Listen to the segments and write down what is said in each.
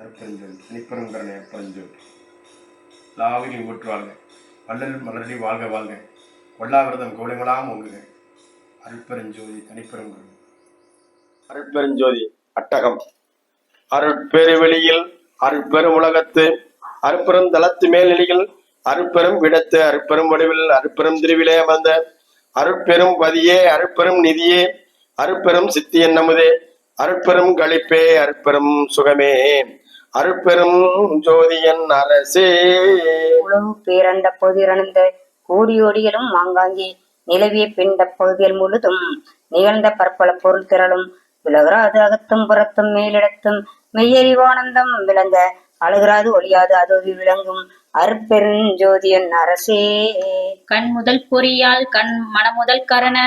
அருப்பெருஞ்சோதி தனிப்பெருங்கரனை அருப்பெருஞ்சோதி லாவினி ஊற்றுவாங்க வள்ளல் மலரடி வாழ்க வாழ்க கொள்ளாவிரதம் கவலைகளாம் ஒங்குக அருட்பெருஞ்சோதி தனிப்பெருங்கரன் அருட்பெருஞ்சோதி அட்டகம். அருட்பெருவெளியில் அருட்பெரும் உலகத்து அருட்பெரும் தளத்து மேல்நிலையில் அருட்பெரும் விடத்து அருட்பெரும் வடிவில் அருட்பெரும் திருவிலே அமர்ந்த அருட்பெரும் பதியே அருட்பெரும் நிதியே அருட்பெரும் சித்தி என்னமுதே அருட்பெரும் களிப்பே அருட்பெரும் சுகமே. அருட்பெரும் ஜோதியன் அரசே. பேரண்ட பொதிரணிந்த கூடியோடிகளும் ஆங்காங்கே நிலவிய பிண்ட பகுதிகள் முழுதும் நிகழ்ந்த பற்பல பொருள் திரளும் விலகராது அகத்தும் புறத்தும் மேலிடத்தும் மெய்யறிவானந்தம் விளங்க அழுகிறாது ஒளியாது அதோவி விளங்கும் அருட்பெருஞ்சோதியன் அரசே. கண் முதல் பொறியால் கண் மனமுதல் கரண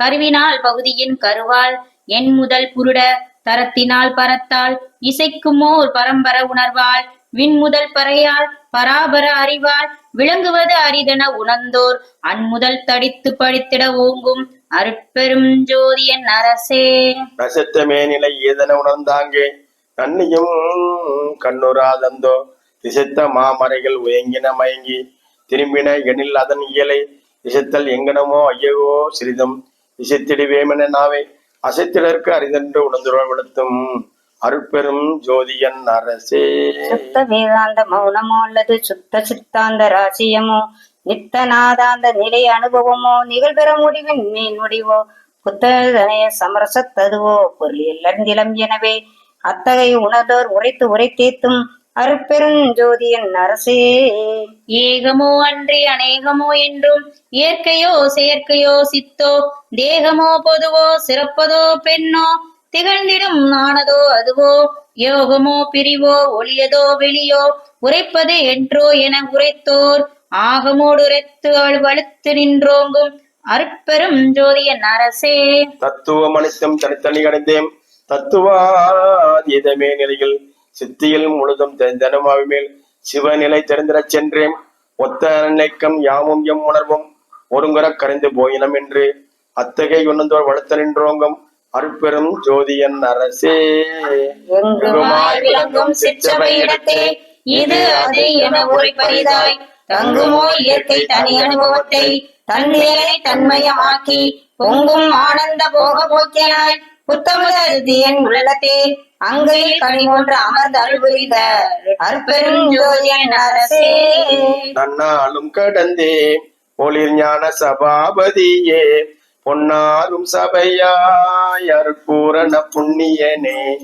கருவினால் பகுதியின் கருவால் என் முதல் புருட தரத்தினால் பரத்தால் இசைக்குமோர் பரம்பர உணர்வால் விண் முதல் பறையால் பராபர அறிவால் விளங்குவது அரிதென உணர்ந்தோர் அன்முதல் தடித்து படித்திட ஓங்கும் அருட்பெரும் ஜோதியன் அரசே. நசத்தமே நிலை ஏதென உணர்ந்தாங்கே கண்ணியும் கண்ணுராதந்தோ திசைத்த மாமரைகள் உயங்கின மயங்கி திரும்பின எனில் அதன் இயலை திசைத்தல் எங்கனமோ ஐயகோ சிறிதும் இசைத்திடுவேமென நாவை. அசைத்திடற்கு அரிதென்று உணர்ந்துட விழுத்தும் அருட்பெரும் ஜோதியன் அரசே. சுத்த வேதாந்த மௌனமோ அல்லது சுத்த சித்தாந்த ராசியமோ நித்த நாதாந்த நிலை அனுபவமோ நிகழ்பெற முடிவின் மீன் முடிவோ புத்தகனைய சமரசத்ததுவோ பொருள் அறிந்திலம் எனவே அத்தகைய உணர்ந்தோர் உரைத்து உரைத்தேத்தும் அருட்பெருஞ்சோதியன் அரசே. ஏகமோ அன்றி அநேகமோ என்றும் இயற்கையோ செயற்கையோ சித்தோ தேகமோ பொதுவோ சிறப்பதோ பெண்ணோ திகழ்ந்திடும் நாணதோ அதுவோ யோகமோ பிரிவோ ஒளியதோ வெளியோ உரைப்பது என்றோ என உரைத்தோர் ஆகமோடு உரைத்து அழு- வலுத்து நின்றோங்கும் அருட்பெரும் ஜோதியன் அரசே. தத்துவம் அனைத்தும் தனித்தனி கடைந்தேன் தத்துவாதீதமே நிலையில் சித்தியில் முழுதும் தெரிந்தனமாவி மேல் சிவநிலை தெரிந்திடச் சென்றேன். ஒத்த நினைக்கம் யாமும் எம் உணர்வும் ஒருங்குற கரைந்து போயினம் என்று அத்தகைய உணர்ந்தோர் வளர்த்த நின்றோங்கும் அருப்பெரும் ஜோதியன் அரசே. இது அது என உரைப்பரிதாய் தங்குமோ இயற்கை தனி அனுபவத்தை தன்னிலை தன்மயமாக்கி பொங்கும் ஆனந்த போக போக்கினாய். புத்தமுதருதி உள்ளத்தே அங்கையில் கனி போன்ற அமர்ந்து அருள்புரித அற்பெரும் ஜோதியன் அரசே தன்னாலும் கடந்தே ஒளிர் ஞான சபாபதியே. பொன்னாரும் சபையாயர் பூரண புண்ணியனே.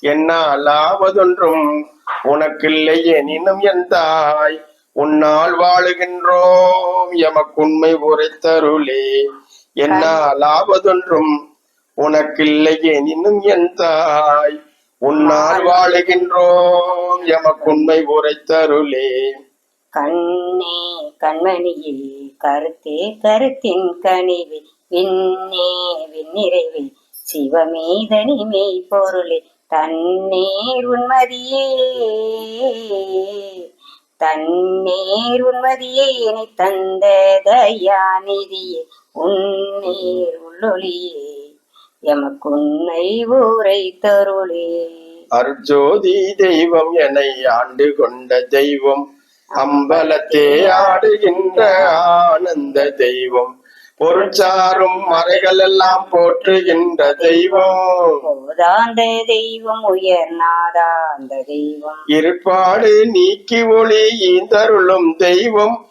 என்னாலாவதொன்றும் உனக்கில்லை எனினும் என் தாய் உன்னால் வாழுகின்றோம் எமக்குண்மை உரைத்தருளே. என்னாலாவதொன்றும் உனக்கில்லையே நின்னும் என் உன்னால் வாழுகின்றோம் எமக்குண்மை உரைத்தருளே. கண்ணே கண்மணியே கருத்தே கருத்தின் கனிவு விண்ணே விண்ணிறைவு சிவமேதனி மெய் பொருளே தன்னேர் உண்மதியே தன்னேர் உண்மதியே இனி தந்த தயாநிதியே உன்னேர் உள்ளொளியே. எமக்குன்னை ஊரை தருளே. அருஜோதி தெய்வம் என்னை ஆண்டு கொண்ட தெய்வம். அம்பலத்தே ஆடுகின்ற ஆனந்த தெய்வம். பொருட்சாரும் மறைகள் எல்லாம் போற்றுகின்ற தெய்வம். போதாந்த தெய்வம் உயர்நாதாந்த தெய்வம். இருப்பாடு நீக்கி ஒளி ஈந்தருளும் தெய்வம்.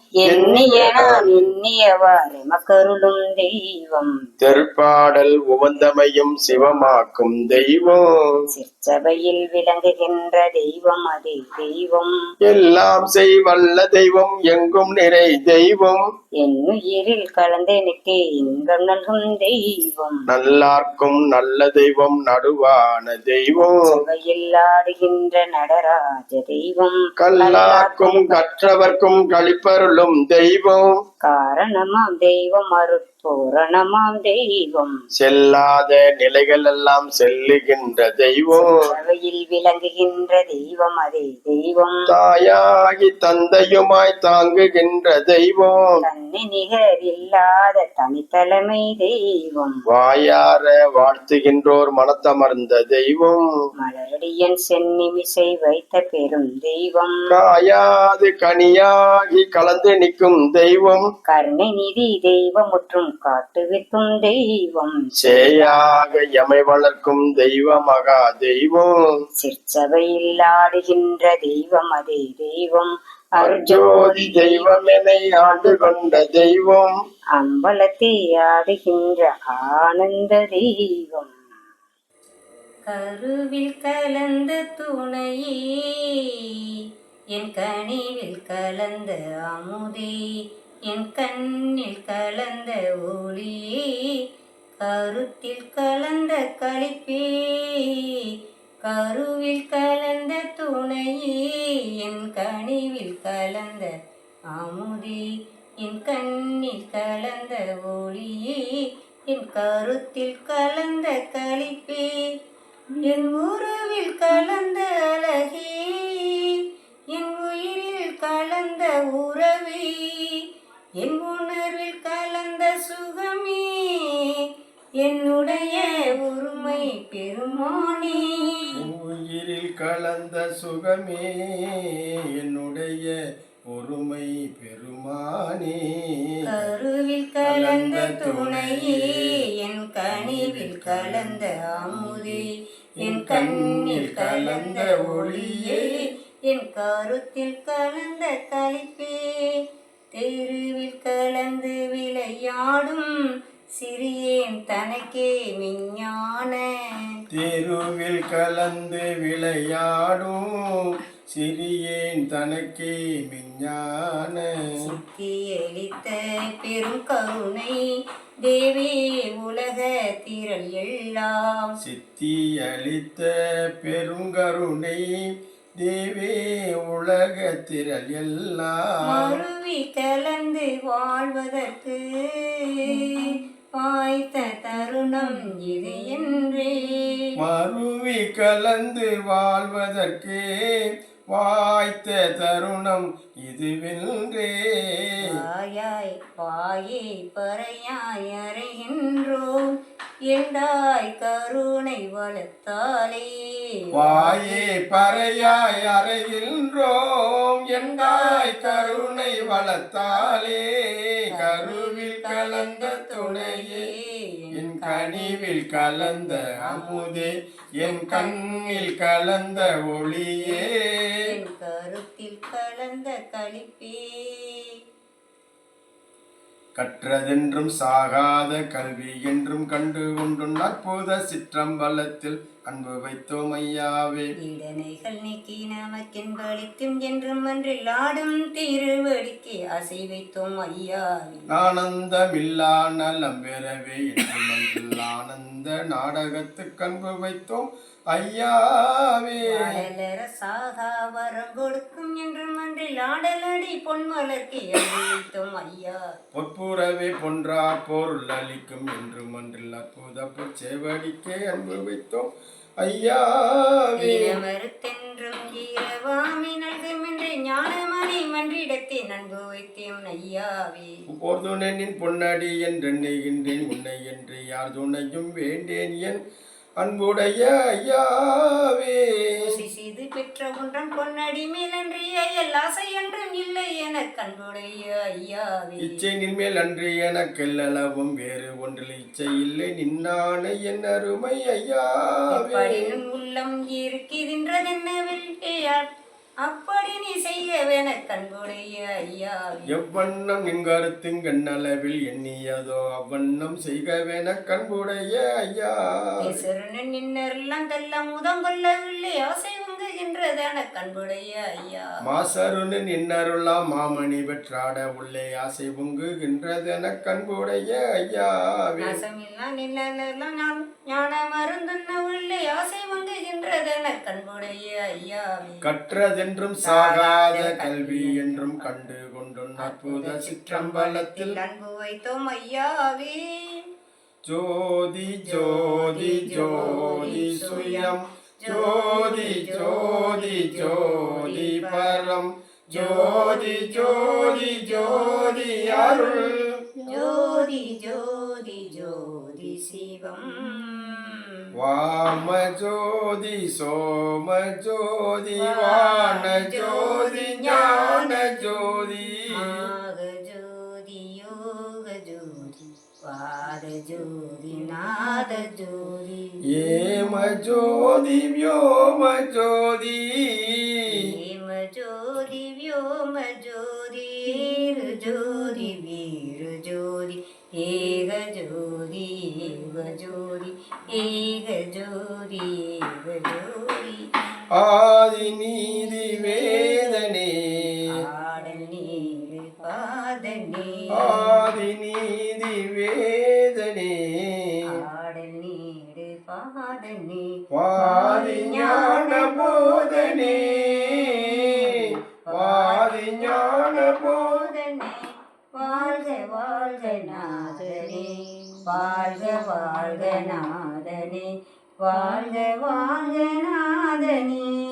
தெய்வம். தெருப்பாடல் உவந்தமையும் சிவமாக்கும் தெய்வம். சிற்சபையில் விளங்குகின்ற தெய்வம் அதே தெய்வம். எல்லாம் செய்வல்ல தெய்வம் எங்கும் நிறை தெய்வம். என் உயிரில் கலந்தெனக்கு இன்பம் நல்கும் தெய்வம். நல்லார்க்கும் நல்ல தெய்வம் நடுவான தெய்வம். சபையில் ஆடுகின்ற நடராஜ தெய்வம். கல்லாக்கும் கற்றவர்க்கும் கழிப்பருளும் தெய்வம். காரணமாம் தெய்வம் அருள். பூரணமாம் தெய்வம். செல்லாத நிலைகள் எல்லாம் செல்லுகின்ற தெய்வம். சபையில் விளங்குகின்ற தெய்வம் அதே தெய்வம். தாயாகி தந்தையுமாய் தாங்குகின்ற தெய்வம். தன்னை நிகர் இல்லாத தனித்தலைமை தெய்வம். வாயார வாழ்த்துகின்றோர் மனத்தமர்ந்த தெய்வம். மலரடியன் சென்னிமிசை வைத்த பெரும் தெய்வம். காயாது கனியாகி கலந்து நிற்கும் தெய்வம். கருணை நிதி தெய்வம் முற்றும் காட்டுவிக்கும் தெய்வம். சேயாக எமை வளர்க்கும் தெய்வ மகா தெய்வம். சிற்சபையில் ஆடுகின்ற தெய்வம் அதே தெய்வம். அர்ஜோதி தெய்வம் என ஆண்டு கொண்ட தெய்வம். அம்பலத்தை ஆடுகின்ற ஆனந்த தெய்வம். கருவில் கலந்த துணையே என் கனிவில் கலந்த அமுதே. என் கண்ணில் கலந்த ஒளியே கருத்தில் கலந்த கழிப்பே கருவில் கலந்த துணையே என் கனிவில் கலந்த அமுதி என் கண்ணில் கலந்த ஒளியே என் கருத்தில் கலந்த கழிப்பே என் உறவில் கலந்த அழகே என் உயிரில் கலந்த உறவே. என் உணர்வில் கலந்த சுகமே என்னுடைய உரிமை பெருமானே. உயிரில் கலந்த சுகமே என்னுடைய ஒருமை பெருமானே. கருவில் கலந்த துணையே என் கனிவில் கலந்த அமுதே என் கண்ணில் கலந்த ஒளியே என் கருத்தில் கலந்த கலந்து விளையாடும் சிறியேன் தனக்கே விஞ்ஞான. தெருவில் கலந்து விளையாடும் சிறியேன் தனக்கே விஞ்ஞான. சித்தியளித்த பெரும் கருணை தேவே உலக திரள் எல்லாம். சித்தி அளித்த பெருங்கருணை தேவே உலக திரள் எல்லாம். கலந்து வாழ்வதற்கு வாய்த்த தருணம் இது என்றே. மருவி கலந்து வாழ்வதற்கு வாய்த்த தருணம் இதுவென்றே. வாயாய் வாயை பறையாய் அறைகின்றோம். எண்டாய் கருணை வளர்த்தாலே. வாயே பறையாய் அறைகின்றோம். எண்டாய் கருணை வளர்த்தாலே. கருவில் கலந்த துணையே என் கனிவில் கலந்த அமுதே என் கண்ணில் கலந்த ஒளியே. என் கருத்தில் கலந்த களிப்பே. கற்றதென்றும் சாகாத கல்வி என்றும் கண்டு கொண்டும் அற்புத சிற்றம்பலத்தில் அன்பு வைத்தோம் ஐயாவே. இடனைகள் நீக்கி நமக்கென்பளிக்கும் என்றும் அன்றில் ஆடும் திருவடிக்கு அசை வைத்தோம் ஐயாவே. ஆனந்தமில்லா நலம் பெறவே என்றும் அன்றில் ஆனந்த நாடகத்துக்கு அன்பு வைத்தோம் ஐயாவே. சாகா வரம் கொடுக்கும் என்றும் அன்றில் ஆடலடி பொன்மலர்க்கு பொற்புறவே பொன்றா பொருள் அளிக்கும் என்றும் அன்றில் அற்புத சேவடிக்கே அன்பு வைத்தோம். ஈரவாமி என்று ஞானமணி மன்றிடத்தில் அன்பு வைத்தேன் ஐயாவே போர் துணைனின் பொன்னடி என்றெண்ணுகின்றேன் உன்னை என்று யார் துணையும் வேண்டேன் என் அன்புடைய ஐயாவே செய்து பெற்ற ஒன்றம் பொன்னடி எல்லாசை என்றும் இல்லை என கண்புடைய ஐயாவே. இச்சை நின்மேல் அன்று எனக்கெல்லளவும் வேறு ஒன்றில் இச்சை இல்லை நின்னான என் அருமை ஐயாவே. எப்படினும் உள்ளம் இருக்கின்றதென்னவில் அப்படி நீ செய்யவென கண்புடைய ஐயாவே. எவ்வண்ணம் நின் கருத்தின் கண்ணளவில் எண்ணியதோ அவ்வண்ணம் செய்கவென கண்புடைய ஐயாவே பேசுறனன் நின்னரெல்லாம் தெல்ல முதங்கொள்ளவில்லை ஆசை உங்குகின்றதென கண்புடைய ஐயா. மாசருன்னு நின்னருளாம் மாமணி பெற்றாட உள்ளே ஆசை பொங்குகின்றதென கண்புடைய ஐயாவே நாசமில்லா நின்னரெல்லாம் ஞான- ஞான மருந்துன்ன உள்ளே ஆசை உங்குகின்றதென கண்புடைய ஐயாவே கற்றதென்றும் சாகாத கல்வி என்றும் கண்டு கொண்டு அற்புத சிற்றம்பலத்தில் அன்பு வைத்தோம் ஐயாவே ஜோதி ஜோதி ஜோதி சுயம். ஜோதி ஜோதி ஜோதி பரம் ஜோதி ஜோதி ஜோதி அருள் ஜோதி ஜோதி ஜோதி சிவம் வாம ஜோதி சோம ஜோதி வான ஜோதி ஞான ஜோதி மாக ஜோதி யோக ஜோதி வாத ஜோதி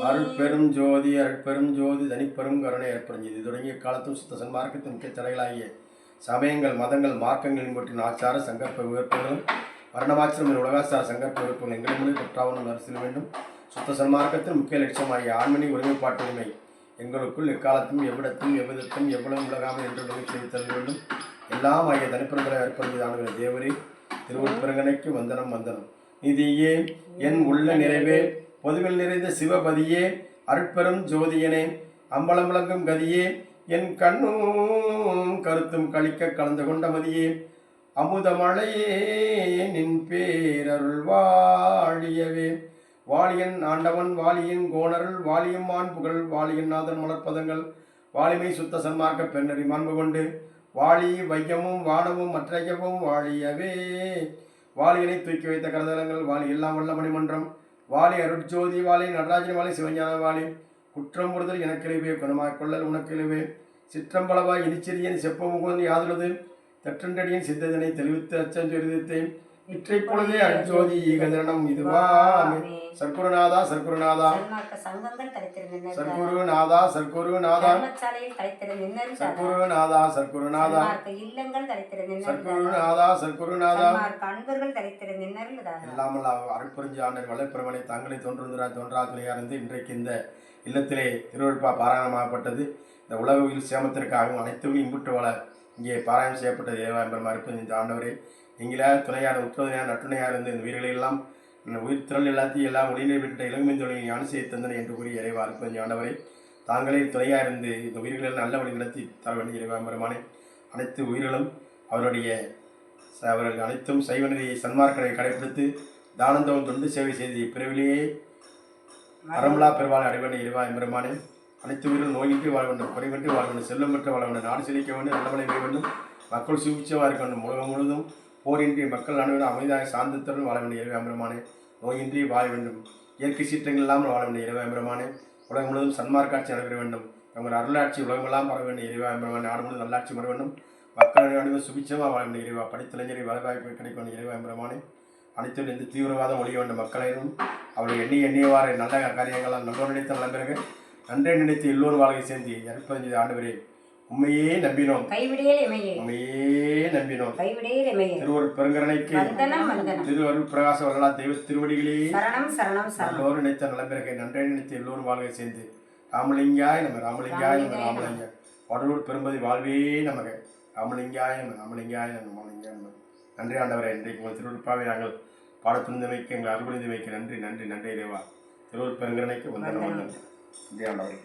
அருட்பெரும் ஜோதி அருட்பெரும் ஜோதி தனிப்பெரும் கருணை ஏற்படுஞ்சது இது தொடங்கிய காலத்தும் சுத்த சன்மார்க்கத்தின் முக்கிய தடைகளாகிய சமயங்கள் மதங்கள் மார்க்கங்களின் பற்றின ஆச்சார சங்கற்ப விவரங்களும் வர்ணமாச்சிரம் உலகாச்சார சங்கற்ப விவரங்கள் எங்களிடமே பெற்றாவணும் அரசியல் வேண்டும். சுத்த சன்மார்க்கத்தின் முக்கிய லட்சியமாகிய ஆண்மணி ஒருமைப்பாட்டுரிமை எங்களுக்குள் எக்காலத்தும் எவ்விடத்தும் எவ்விதத்தும் எவ்வளவு உலகாமல் என்று உலகை செய்து தர வேண்டும். எல்லாம் ஆகிய தனிப்பெருந்தரை ஏற்படுவதான தேவரே திருவுட்பெருங்கனைக்கு வந்தனம் வந்தனம். நிதியே என் உள்ள நிறைவே பொதுவில் நிறைந்த சிவபதியே அருட்பெரும் ஜோதியனே அம்பலம் விளங்கும் கதியே என் கண்ணும் கருத்தும் கழிக்க கலந்து கொண்ட மதியே. அமுதமழையே நின் பேரருள் வாழியவே. வாலியன் ஆண்டவன் வாலியின் கோணருள் வாலியும் மாண்புகள் வாலியின் நாதன் மலர்ப்பதங்கள் வாலிமை சுத்த சன்மார்க்க பெண்ணறி மாண்பு கொண்டு வாளி வையமும் வானமும் மற்றையவும் வாழியவே. வாலியனை தூக்கி வைத்த கரதலங்கள் வாலி எல்லாம் வல்ல மணிமன்றம். வாலி அருட்ஜோதி வாலி நடராஜன் வாலி சிவஞான வாலி குற்றம் புரிதல் எனக்கிழவே குணமாய் கொள்ளல் உனக்கிழவே சிற்றம்பளவாய் இனிச்சிறியன் செப்பமுகுவன் யாதுள்ளது தெற்றண்டடியின் சித்ததனை தெளிவித்து அச்சஞ்சொரித்தேன் இற்றை பொழுதே அருட்ஜோதி ஈகதரணம் இதுவா சர்க்குருநாதா சர்க்குருநாதா. சர்க்குருநாதா சர்க்குருநாதா. சர்க்குருநாதா சர்க்குருநாதா. சர்க்குருநாதா சர்க்குருநாதா. இல்லாமல் அருட்புரிஞ்சு ஆண்டர் வளர்ப்பிரமனை தங்களை தோன்றுகிறார் தோன்றா துணையார்ந்து இன்றைக்கு இந்த இல்லத்திலே திருவழுப்பா பாராயணமாகப்பட்டது. இந்த உலக உயிர் சேமத்திற்காகவும் அனைத்தும் இன்புற்று வள இங்கே பாராயணம் செய்யப்பட்ட தேவாம்பரம் இருப்பது இந்த ஆண்டவரே எங்களால் துணையான உற்றுணையார் நட்டுணையாக இருந்து இந்த உயிர்களை எல்லாம் இந்த உயிர் திரள் எல்லாத்தையும் எல்லாம் ஒளிநிலை விட்ட இளங்குமின் தொழிலை ஞான செய்ய தந்தனை என்று கூறி இறைவா இருப்பது ஆண்டவரே. தாங்களே துணையாக இருந்து இந்த உயிர்களை நல்ல வழி நடத்தி தர வேண்டிய இறைவாம்பரமானே அனைத்து உயிர்களும் அவருடைய அவர்கள் அனைத்தும் சைவ நெறியை சன்மார்க்கனை கடைபிடித்து தானந்தம் தொண்டு சேவை செய்து பிறவிலேயே அறமலா பெருவாள் அடைவனை இறைவா பெருமானே அனைத்து உயிரும் நோயின்றி வாழ வேண்டும் குறைவின்றி வாழ வேண்டும் செல்வம் பெற்று வாழ வேண்டும் நாடு செழிக்க வேண்டும் நல்லவனை வேண்டும் மக்கள் சூழ்ச்சியாக இருக்க வேண்டும் உலகம் முழுவதும் போரின்றி மக்கள் அனைவரும் அமைதியாக சாந்தத்துடன் வாழ வேண்டிய இறைவா எம்பெருமானே நோயின்றி வாழ வேண்டும். இயற்கை சீற்றங்கள் இல்லாமல் வாழ வேண்டிய இறைவா எம்பெருமானே உலகம் முழுவதும் சன்மார்க்காட்சி நடைபெற வேண்டும். உங்கள் அருளாட்சி உலகமெல்லாம் வர வேண்டிய இறைவா எம்பெருமானே நாடு முழுவதும் நல்லாட்சி வர வேண்டும். மக்கள் அனைவரும் சுபிச்சமாக வாழ வேண்டிய இறைவா. படித்தலைஞரை வேலைவாய்ப்பு கிடைக்க வேண்டிய இறைவா எம்பெருமானே அனைத்தும் எந்த தீவிரவாதம் ஒழிய வேண்டும் மக்களையும் அவளை எண்ணி எண்ணியவாறு நல்ல காரியங்களால் நல்லோர் நினைத்த நல்ல பிறகு. நன்றே நினைத்து எல்லோரும் வாழ்க்கை சேர்ந்து இறப்பது ஆண்டவரே உண்மையே நம்பினோம். கைவிடையில் இமையே. உண்மையே நம்பினோம். திருவருட் பெருங்கரணைக்கு திருவருள் பிரகாச வரலா தெய்வ திருவடிகளே. சரணம் சரணம் நல்லோர் நினைத்த நல்ல பிறகு நன்றே நினைத்து எல்லோரும் வாழ்க்கை சேர்ந்து. ராமலிங்காய் நம்ம ராமலிங்காய் நம்ம ராமலிங்காய் வடலூர் பெரும்பதி வாழ்வே நமக்கு ராமலிங்காய் நம்ம ராமலிங்காய் நம்ம ராமலிங்காய் நம்ம நன்றி ஆண்டவரே இன்றைக்கு உங்கள் திருவிழாவை நாங்கள் பாடத்துணிந்து வைக்க எங்கள் வைக்க நன்றி நன்றி நன்றி இறைவா. திருவள்ளூர் பெருங்கரணைக்கு வந்தனம். நன்றி ஆண்டவரே.